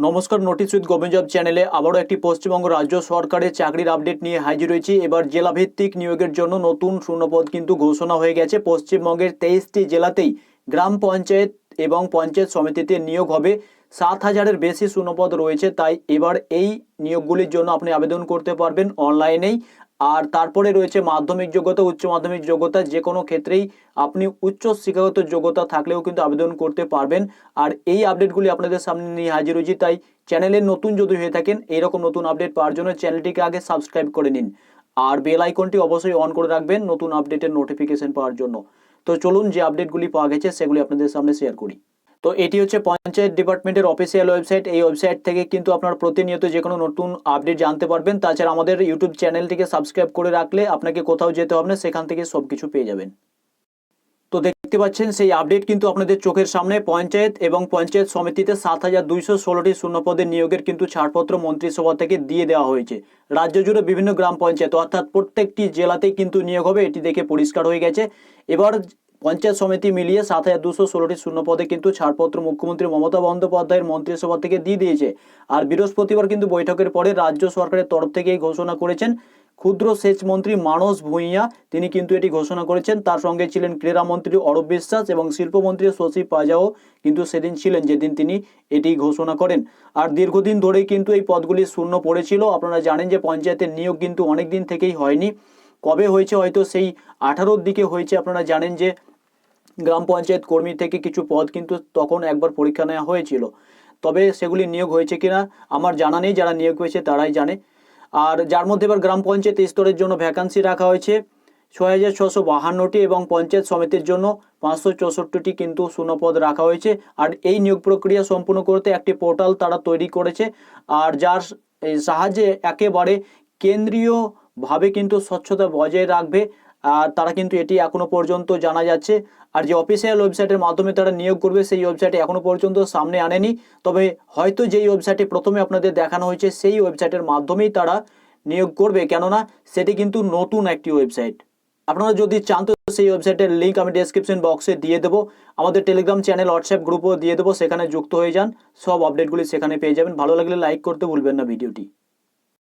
নমস্কার notice with গোবিন্দব চ্যানেলে আবারও একটি পশ্চিমবঙ্গ রাজ্য সরকারের চাকরির আপডেট নিয়ে হাজির হয়েছি এবার জেলাভিত্তিক নিয়োগের জন্য নতুন শূন্যপদ কিন্তু ঘোষণা হয়ে গেছে। পশ্চিমবঙ্গের তেইশটি জেলাতেই গ্রাম পঞ্চায়েত এবং পঞ্চায়েত সমিতিতে নিয়োগ হবে। সাত হাজারের বেশি শূন্যপদ রয়েছে, তাই এবার এই নিয়োগগুলির জন্য আপনি আবেদন করতে পারবেন অনলাইনেই আর তারপরে রয়েছে মাধ্যমিক যোগ্যতা, উচ্চ মাধ্যমিক যোগ্যতা, যে কোনো ক্ষেত্রেই আপনি উচ্চ শিক্ষাগত যোগ্যতা থাকলেও কিন্তু আবেদন করতে পারবেন। আর এই আপডেটগুলি আপনাদের সামনে নিয়ে হাজির হয়েছি, তাই চ্যানেলের নতুন যদি হয়ে থাকেন, এইরকম নতুন আপডেট পাওয়ার জন্য চ্যানেলটিকে আগে সাবস্ক্রাইব করে নিন। আর বেল আইকনটি অবশ্যই অন করে রাখবেন নতুন আপডেটের নোটিফিকেশন পাওয়ার জন্য। তো চলুন যে আপডেটগুলি পাওয়া গেছে, সেগুলি আপনাদের সামনে শেয়ার করি। তো এটি হচ্ছে পঞ্চায়েত ডিপার্টমেন্টের অফিসিয়াল ওয়েবসাইট। এই ওয়েবসাইট থেকে কিন্তু আপনার প্রতিনিয়ত যে কোনো নতুন আপডেট জানতে পারবেন। তাছাড়া আমাদের ইউটিউব চ্যানেলটিকে সাবস্ক্রাইব করে রাখলে আপনাকে কোথাও যেতে হবে না, সেখান থেকে সব কিছু পেয়ে যাবেন। তো দেখতে পাচ্ছেন, সেই আপডেট কিন্তু আপনাদের চোখের সামনে। পঞ্চায়েত এবং পঞ্চায়েত সমিতিতে সাত হাজার দুইশো ষোলোটি শূন্যপদের নিয়োগের কিন্তু ছাড়পত্র মন্ত্রিসভা থেকে দিয়ে দেওয়া হয়েছে। রাজ্য জুড়ে বিভিন্ন গ্রাম পঞ্চায়েত, অর্থাৎ প্রত্যেকটি জেলাতেই কিন্তু নিয়োগ হবে। এটি দেখে পরিষ্কার হয়ে গেছে। এবার পঞ্চায়েত সমিতি মিলিয়ে সাত হাজার দুশো ষোলোটি শূন্যপদে কিন্তু ছাড়পত্র মুখ্যমন্ত্রী মমতা বন্দ্যোপাধ্যায়ের মন্ত্রিসভা থেকে দিয়ে দিয়েছে। আর বৃহস্পতিবার কিন্তু বৈঠকের পরে রাজ্য সরকারের তরফ থেকে ঘোষণা করেছেন ক্ষুদ্র সেচ মন্ত্রী মানস ভূঁইয়া। তিনি কিন্তু এটি ঘোষণা করেছেন। তার সঙ্গে ছিলেন ক্রীড়ামন্ত্রী অরূপ বিশ্বাস এবং শিল্পমন্ত্রী শশী পাজাও কিন্তু সেদিন ছিলেন যেদিন তিনি এটি ঘোষণা করেন। আর দীর্ঘদিন ধরেই কিন্তু এই পদগুলি শূন্য পড়েছিল। আপনারা জানেন যে পঞ্চায়েতের নিয়োগ কিন্তু অনেক দিন থেকেই হয়নি। কবে হয়েছে হয়তো সেই আঠারোর দিকে হয়েছে। আপনারা জানেন যে গ্রাম পঞ্চায়েত কর্মী থেকে কিছু পদ কিন্তু তখন একবার পরীক্ষা নেওয়া হয়েছিল। তবে সেগুলি নিয়োগ হয়েছে কিনা আমার জানা নেই, যারা নিয়োগ হয়েছে তারাই জানে। আর যার মধ্যে এবার গ্রাম পঞ্চায়েত স্তরের জন্য ভ্যাকান্সি রাখা হয়েছে, ছয় হাজার ছশো বাহান্নটি এবং পঞ্চায়েত সমিতির জন্য পাঁচশো চৌষট্টিটি কিন্তু শূন্যপদ রাখা হয়েছে। আর এই নিয়োগ প্রক্রিয়া সম্পূর্ণ করতে একটি পোর্টাল তারা তৈরি করেছে। আর যার সাহায্যে একেবারে কেন্দ্রীয়ভাবে কিন্তু স্বচ্ছতা বজায় রাখবে আর তারা কিন্তু এটি এখনও পর্যন্ত জানা যাচ্ছে। আর যে অফিসিয়াল ওয়েবসাইটের মাধ্যমে তারা নিয়োগ করবে, সেই ওয়েবসাইটে এখনও পর্যন্ত সামনে আনেনি। তবে হয়তো যেই ওয়েবসাইটে প্রথমে আপনাদের দেখানো হয়েছে, সেই ওয়েবসাইটের মাধ্যমেই তারা নিয়োগ করবে। কেননা, সেটি কিন্তু নতুন একটি ওয়েবসাইট আপনারা যদি চান তো সেই ওয়েবসাইটের লিঙ্ক আমি ডেসক্রিপশন বক্সে দিয়ে দেবো। আমাদের টেলিগ্রাম চ্যানেল হোয়াটসঅ্যাপ গ্রুপও দিয়ে দেবো। সেখানে যুক্ত হয়ে যান। সব আপডেটগুলি সেখানে পেয়ে যাবেন। ভালো লাগলে লাইক করতে ভুলবেন না ভিডিওটি।